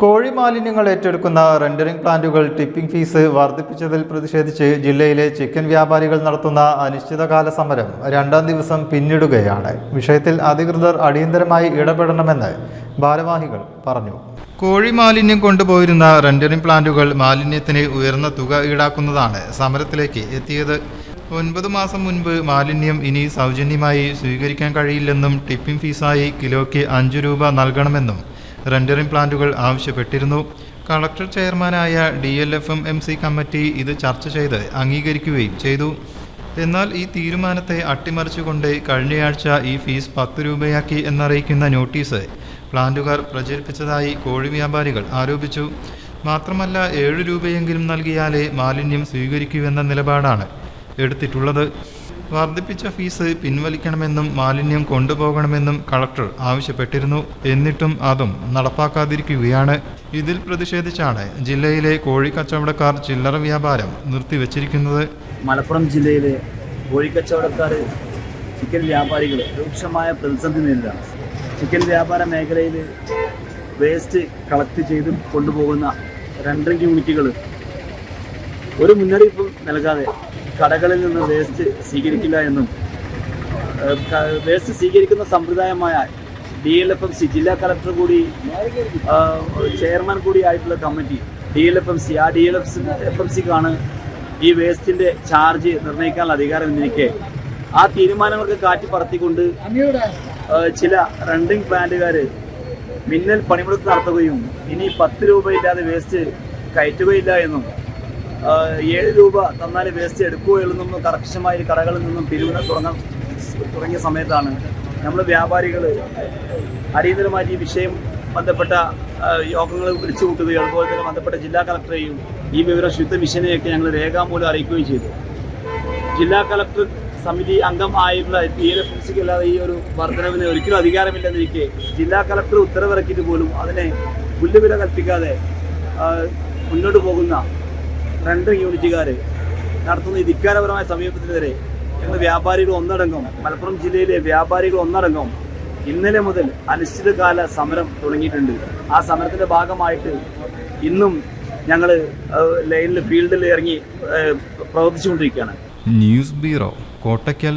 കോഴി മാലിന്യങ്ങൾ ഏറ്റെടുക്കുന്ന റെൻഡറിംഗ് പ്ലാന്റുകൾ ടിപ്പിംഗ് ഫീസ് വർദ്ധിപ്പിച്ചതിൽ പ്രതിഷേധിച്ച് ജില്ലയിലെ ചിക്കൻ വ്യാപാരികൾ നടത്തുന്ന അനിശ്ചിതകാല സമരം രണ്ടാം ദിവസം പിന്നിടുകയാണ്. വിഷയത്തിൽ അധികൃതർ അടിയന്തരമായി ഇടപെടണമെന്ന് ഭാരവാഹികൾ പറഞ്ഞു. കോഴി മാലിന്യം കൊണ്ടുപോയിരുന്ന റെൻഡറിംഗ് പ്ലാന്റുകൾ മാലിന്യത്തിന് ഉയർന്ന തുക ഈടാക്കുന്നതാണ് സമരത്തിലേക്ക് എത്തിയത്. ഒൻപത് മാസം മുൻപ് മാലിന്യം ഇനി സൗജന്യമായി സ്വീകരിക്കാൻ കഴിയില്ലെന്നും ടിപ്പിംഗ് ഫീസായി കിലോയ്ക്ക് അഞ്ച് രൂപ നൽകണമെന്നും റെൻഡറിംഗ് പ്ലാന്റുകൾ ആവശ്യപ്പെട്ടിരുന്നു. കളക്ടർ ചെയർമാനായ D L F M M C committee ഇത് ചർച്ച ചെയ്ത് അംഗീകരിക്കുകയും ചെയ്തു. എന്നാൽ ഈ തീരുമാനത്തെ അട്ടിമറിച്ചുകൊണ്ട് കഴിഞ്ഞയാഴ്ച ഈ ഫീസ് പത്ത് രൂപയാക്കി എന്നറിയിക്കുന്ന നോട്ടീസ് പ്ലാന്റുകാർ പ്രചരിപ്പിച്ചതായി കോഴി വ്യാപാരികൾ ആരോപിച്ചു. മാത്രമല്ല ഏഴ് രൂപയെങ്കിലും നൽകിയാലേ മാലിന്യം സ്വീകരിക്കൂവെന്ന നിലപാടാണ് എടുത്തിട്ടുള്ളത്. വർദ്ധിപ്പിച്ച ഫീസ് പിൻവലിക്കണമെന്നും മാലിന്യം കൊണ്ടുപോകണമെന്നും കളക്ടർ ആവശ്യപ്പെട്ടിരുന്നു. എന്നിട്ടും അതും നടപ്പാക്കാതിരിക്കുകയാണ്. ഇതിൽ പ്രതിഷേധിച്ചാണ് ജില്ലയിലെ കോഴി കച്ചവടക്കാർ ചില്ലറ വ്യാപാരം നിർത്തിവച്ചിരിക്കുന്നത്. മലപ്പുറം ജില്ലയിലെ കോഴിക്കച്ചവടക്കാർ ചിക്കൻ വ്യാപാരികൾ രൂക്ഷമായ പ്രതിസന്ധി നേരിടാണ് ചിക്കൻ വ്യാപാര മേഖലയിൽ വേസ്റ്റ് കളക്ട് ചെയ്ത് കൊണ്ടുപോകുന്ന രണ്ടര യൂണിറ്റുകൾ ഒരു മുന്നറിയിപ്പും നൽകാതെ കടകളിൽ നിന്ന് വേസ്റ്റ് സ്വീകരിക്കില്ല എന്നും വേസ്റ്റ് സ്വീകരിക്കുന്ന സമ്പ്രദായമായ D L F M C ജില്ലാ കളക്ടർ കൂടി ചെയർമാൻ കൂടി ആയിട്ടുള്ള committee D L F M C ആ D L F F M സിക്കാണ് ഈ വേസ്റ്റിന്റെ ചാർജ് നിർണയിക്കാനുള്ള അധികാരം എന്നിരിക്കെ ആ തീരുമാനങ്ങൾക്ക് കാറ്റി പറത്തിക്കൊണ്ട് ചില റണ്ടിങ് പ്ലാന്റുകാർ മിന്നൽ പണിമുടക്ക് നടത്തുകയും ഇനി പത്ത് രൂപയില്ലാതെ വേസ്റ്റ് കയറ്റുകയില്ല എന്നും ഏഴ് രൂപ തന്നാൽ വേസ്റ്റ് എടുക്കുകയുള്ളൂ എന്നും കർക്കശമായ കടകളിൽ നിന്നും പിരിവിനെ തുടങ്ങാൻ തുടങ്ങിയ സമയത്താണ് നമ്മൾ വ്യാപാരികൾ അടിയന്തരമായി ഈ വിഷയം ബന്ധപ്പെട്ട യോഗങ്ങൾ വിളിച്ചു കൂട്ടുകയും അതുപോലെ തന്നെ ബന്ധപ്പെട്ട ജില്ലാ കളക്ടറെയും ഈ വിവരം ശുദ്ധ മിഷനെയൊക്കെ ഞങ്ങൾ രേഖാമൂലം അറിയിക്കുകയും ചെയ്തു. ജില്ലാ കളക്ടർ സമിതി അംഗം ആയുള്ള സിക്ക് അല്ലാതെ ഈ ഒരു വർധനവിന് ഒരിക്കലും അധികാരമില്ലെന്നിരിക്കെ ജില്ലാ കളക്ടർ ഉത്തരവിറക്കിയിട്ട് പോലും അതിനെ പുല്ലുവില കൽപ്പിക്കാതെ മുന്നോട്ട് പോകുന്ന രണ്ട് യൂണിറ്റുകാർ നടത്തുന്ന ഈ ധിക്കാരപരമായ സമീപത്തിനെതിരെ ഞങ്ങൾ വ്യാപാരികൾ ഒന്നടങ്കം മലപ്പുറം ജില്ലയിലെ വ്യാപാരികൾ ഒന്നടങ്കം ഇന്നലെ മുതൽ അനിശ്ചിതകാല സമരം തുടങ്ങിയിട്ടുണ്ട്. ആ സമരത്തിന്റെ ഭാഗമായിട്ട് ഇന്നും ഞങ്ങൾ ലൈനിൽ ഫീൽഡിൽ ഇറങ്ങി പ്രവർത്തിച്ചുകൊണ്ടിരിക്കുകയാണ്. News bureau Kottakkal